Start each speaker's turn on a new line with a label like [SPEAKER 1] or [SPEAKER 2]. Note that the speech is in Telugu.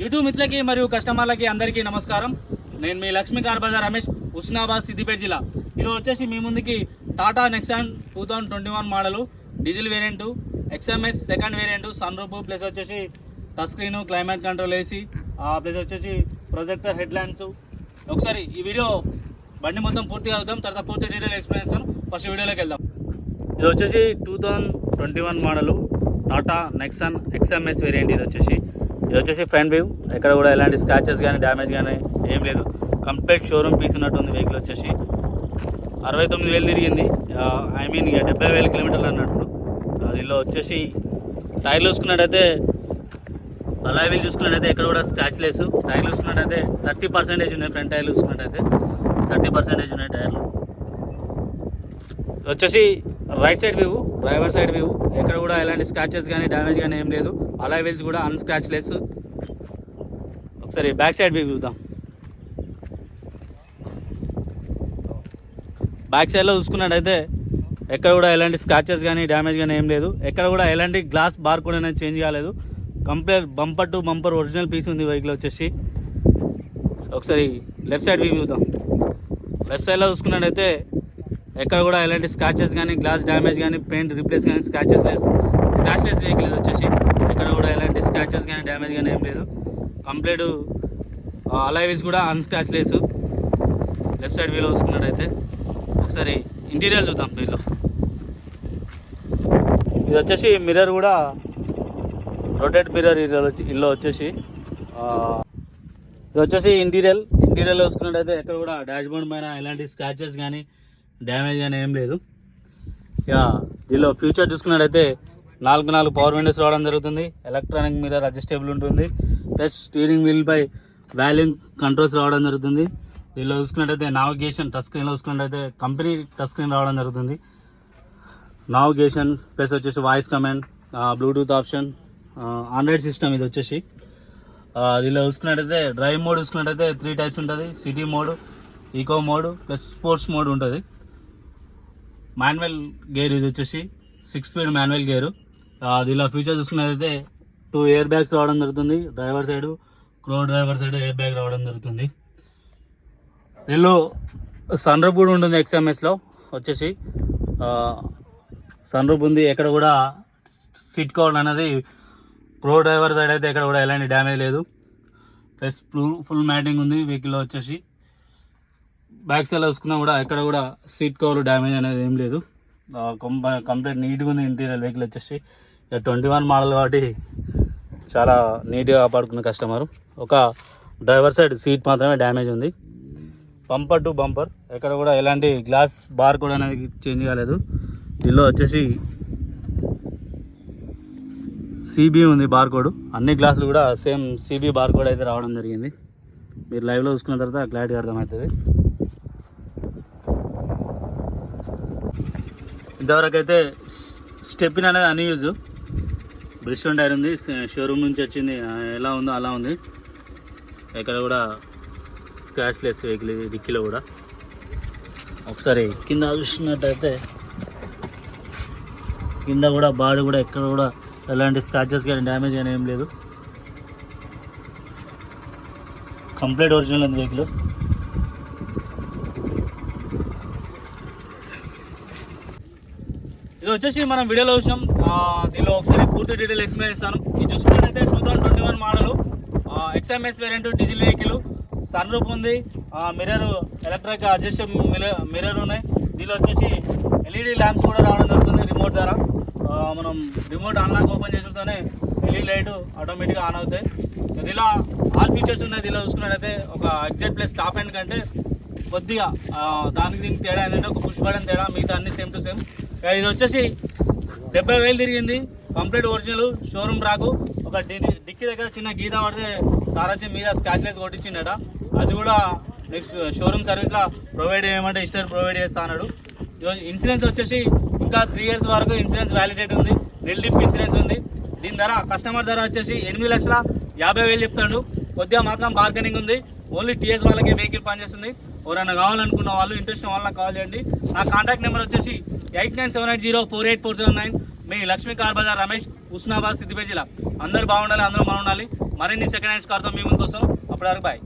[SPEAKER 1] యూట్యూబ్ మిత్రులకి మరియు కస్టమర్లకి అందరికీ నమస్కారం. నేను మీ లక్ష్మీ కార్బజార్ రమేష్ ఉస్నాబాద్ సిద్దిపేట జిల్లా. ఈరోజు వచ్చేసి మీ ముందుకి Tata Nexon two thousand twenty one model diesel variant XMS second variant sun roof plus వచ్చేసి touch screen climate control AC plus వచ్చేసి ప్రొజెక్టర్ హెడ్ ల్యాండ్స్ ఒకసారి ఈ వీడియో బండి మొత్తం పూర్తిగా అవుతాం తర్వాత పూర్తి డీటెయిల్ ఎక్స్ప్లెయిన్ చేస్తాను. ఫస్ట్ వీడియోలోకి వెళ్దాం. ఇది వచ్చేసి two thousand twenty one model Tata Nexon XMS variant ఇది వచ్చేసి. ఇది వచ్చేసి ఫ్రంట్ వ్యూ. ఎక్కడ కూడా ఎలాంటి స్క్రాచెస్ కానీ డ్యామేజ్ కానీ ఏం లేదు. కంప్లీట్ షోరూమ్ పీస్ ఉన్నట్టుంది వెహికల్ వచ్చేసి. అరవై తొమ్మిది వేలు తిరిగింది. ఐ మీన్ ఇక డెబ్బై వేల కిలోమీటర్లు అన్నట్టు. దీనిలో వచ్చేసి టైర్లు చూసుకున్నట్టయితే అలా వీల్ చూసుకున్నట్టయితే ఎక్కడ కూడా స్క్రాచ్ లేసు టైర్లు చూసుకున్నట్టయితే థర్టీ పర్సెంటేజ్ ఉన్నాయి ఫ్రంట్ టైర్లు చూసుకున్నట్టయితే థర్టీ పర్సెంటేజ్ ఉన్నాయి టైర్లు వచ్చేసి right side view driver side view. ఎక్కడ కూడా ఎలాంటి స్క్రాచెస్ కానీ డ్యామేజ్ కానీ ఏం లేదు. అలా వీల్స్ కూడా అన్స్క్రాచ్ లెస్ ఒకసారి బ్యాక్ సైడ్ వ్యూ చూద్దాం. బ్యాక్ సైడ్లో చూసుకున్నట్టయితే ఎక్కడ కూడా ఎలాంటి స్క్రాచెస్ కానీ డ్యామేజ్ కానీ ఏం లేదు. ఎక్కడ కూడా ఎలాంటి గ్లాస్ బార్ కూడా అనేది చేంజ్ కాలేదు. Complete bumper to bumper original piece ఉంది వెహికల్ వచ్చేసి. ఒకసారి లెఫ్ట్ సైడ్ వ్యూ చూద్దాం. లెఫ్ట్ సైడ్లో చూసుకున్నట్టయితే ఎక్కడ కూడా ఎలాంటి స్క్రాచెస్ కానీ గ్లాస్ డ్యామేజ్ కానీ పెయింట్ రీప్లేస్ కానీ స్క్రాచెస్ లెస్ స్క్రాచ్లెస్ వెహికల్ ఇది వచ్చేసి. ఎక్కడ కూడా ఎలాంటి స్క్రాచెస్ కానీ డ్యామేజ్ కానీ ఏం లేదు. కంప్లీట్ అలైవిస్ కూడా అన్స్క్రాచ్లెస్ లెఫ్ట్ సైడ్ వీలో వస్తున్నట్టయితే. ఒకసారి ఇంటీరియర్ చూద్దాం వీళ్ళు. ఇది వచ్చేసి మిర్రర్ కూడా. రొటేట్ మిర్రర్ ఇల్లు వచ్చేసి ఇది వచ్చేసి ఇంటీరియల్ ఇంటీరియర్లో చూసుకున్నట్టయితే ఎక్కడ కూడా డాష్బోర్డ్ పైన ఎలాంటి స్క్రాచెస్ కానీ డ్యామేజ్ కానీ ఏం లేదు. ఇక దీనిలో ఫ్యూచర్ చూసుకున్నట్టయితే నాలుగు నాలుగు పవర్ విండోస్ రావడం జరుగుతుంది. ఎలక్ట్రానిక్ మిర్రర్ అడ్జస్టేబుల్ ఉంటుంది. ప్లస్ స్టీరింగ్ వీల్పై వాల్యూమ్ కంట్రోల్స్ రావడం జరుగుతుంది. దీనిలో చూసుకున్నట్టయితే నావిగేషన్ టచ్ స్క్రీన్లో చూసుకున్నట్టయితే కంపెనీ టచ్ స్క్రీన్ రావడం జరుగుతుంది. నావిగేషన్ ప్లస్ వచ్చేసి voice command bluetooth option android system ఇది వచ్చేసి. దీనిలో చూసుకున్నట్టయితే డ్రైవ్ మోడ్ చూసుకున్నట్టయితే త్రీ టైప్స్ ఉంటుంది. City mode eco mode plus sports mode ఉంటుంది. మాన్యువల్ గేర్ ఇది వచ్చేసి సిక్స్ స్పీడ్ మాన్యువల్ గేరు. దీనిలో ఫీచర్ చూసుకున్నట్లయితే టూ ఇయర్ బ్యాగ్స్ రావడం జరుగుతుంది. డ్రైవర్ సైడ్ క్రో డ్రైవర్ సైడ్ ఎయిర్ బ్యాగ్ రావడం జరుగుతుంది. దీనిలో సన్ రూప్ కూడా ఉంటుంది ఎక్స్ఎంఎస్లో వచ్చేసి సన్ రూప్ ఉంది. ఎక్కడ కూడా సీట్ కవర్ అనేది ప్రో డ్రైవర్ సైడ్ అయితే ఎక్కడ కూడా ఎలాంటి డ్యామేజ్ లేదు. ప్లస్ ఫుల్ మ్యాటింగ్ ఉంది. వెహికల్లో వచ్చేసి బ్యాక్ సైడ్ చూసుకున్నా కూడా ఎక్కడ కూడా సీట్ కవర్ డ్యామేజ్ అనేది ఏం లేదు. కంప్లీట్ నీట్గా ఉంది ఇంటీరియర్ వెహికల్ వచ్చేసి. ట్వంటీ వన్ మోడల్ కాబట్టి చాలా నీట్గా కాపాడుకున్న కస్టమర్. ఒక డ్రైవర్ సైడ్ సీట్ మాత్రమే డ్యామేజ్ ఉంది. బంపర్ టు బంపర్ ఎక్కడ కూడా ఎలాంటి గ్లాస్ బార్ కూడా అనేది చేంజ్ కాలేదు. దీనిలో వచ్చేసి సిబి ఉంది బార్ కోడ్. అన్ని గ్లాసులు కూడా సేమ్ సిబి బార్ కోడ్ అయితే రావడం జరిగింది. మీరు లైవ్లో చూసుకున్న తర్వాత క్లారిటీ అర్థమవుతుంది. ఇంతవరకు అయితే స్టెప్పిన్ అనేది అన్యూజ్ బ్రిష్ టైర్ ఉంది షోరూమ్ నుంచి వచ్చింది. ఎలా ఉందో అలా ఉంది. ఎక్కడ కూడా స్క్రాచ్ లెస్ వెహికల్ డిక్కీలో కూడా. ఒకసారి కింద చూసినట్టయితే కింద కూడా బాడీ కూడా ఎక్కడ కూడా ఎలాంటి స్క్రాచెస్ కానీ డ్యామేజ్ కానీ ఏం లేదు. కంప్లీట్ ఒరిజినల్ ఉంది వెహికల్ ఇది వచ్చేసి మనం వీడియోలో చూసాం. దీనిలో ఒకసారి పూర్తి డీటెయిల్ ఎక్స్ప్లెయిన్ చేస్తాను. ఇది చూసుకున్నట్టయితే two thousand twenty one model XMS variant diesel vehicle sun roof ఉంది. మిర్రర్ ఎలక్ట్రిక్ అడ్జస్ట్ మిర్రర్ ఉన్నాయి. దీనిలో వచ్చేసి ఎల్ఈడి ల్యాంప్స్ కూడా రావడం జరుగుతుంది రిమోట్ ద్వారా. మనం రిమోట్ అన్లాక్ ఓపెన్ చేసినతోనే ఎల్ఈడి లైట్ ఆటోమేటిక్గా ఆన్ అవుతాయి. దీనిలో ఆల్ ఫీచర్స్ ఉన్నాయి. దీనిలో చూసుకున్నట్టయితే ఒక ఎగ్జాక్ట్ ప్లస్ టాప్ ఎండ్ కంటే కొద్దిగా దానికి దీనికి తేడా ఏంటంటే ఒక పుష్ బటన్ తేడా మిగతా అన్ని సేమ్ టు సేమ్ ఇది వచ్చేసి డెబ్బై వేలు తిరిగింది. కంప్లీట్ ఒరిజినల్ షోరూమ్ రాకు. ఒక డి- డిక్కీ దగ్గర చిన్న గీత పడితే సారాచి మీద స్కాచ్లెస్ కొట్టించిండట. అది కూడా నెక్స్ట్ షోరూమ్ సర్వీస్లో ప్రొవైడ్ చేయమంటే ఇస్టర్ ప్రొవైడ్ చేస్తా అన్నాడు. ఇన్సూరెన్స్ వచ్చేసి ఇంకా త్రీ ఇయర్స్ వరకు ఇన్సూరెన్స్ వ్యాలిడేట్ ఉంది. రెల్ డిప్ ఇన్సూరెన్స్ ఉంది. దీని ధర కస్టమర్ ధర వచ్చేసి ఎనిమిది లక్షల యాభై వేలు చెప్తాడు. కొద్దిగా మాత్రం బార్గెనింగ్ ఉంది. ఓన్లీ టీఎస్ వాళ్ళకి వెహికల్ పనిచేస్తుంది. ఎవరైనా కావాలనుకున్న వాళ్ళు ఇంట్రెస్ట్ ఉన్న వాళ్ళకి కాల్ చేయండి. నా కాంటాక్ట్ నెంబర్ వచ్చేసి eight nine seven eight zero four eight four seven nine. మీ లక్ష్మీ కార్ బజార్ రమేష్ హుస్నాబాద్ సిద్దిపేట జిల్లా. అందరూ బాగుండాలి అందరూ బాగుండాలి మరిన్ని సెకండ్ హ్యాండ్స్ కార్తో మీ ముందుకు వస్తాం. అప్పటివరకు బాయ్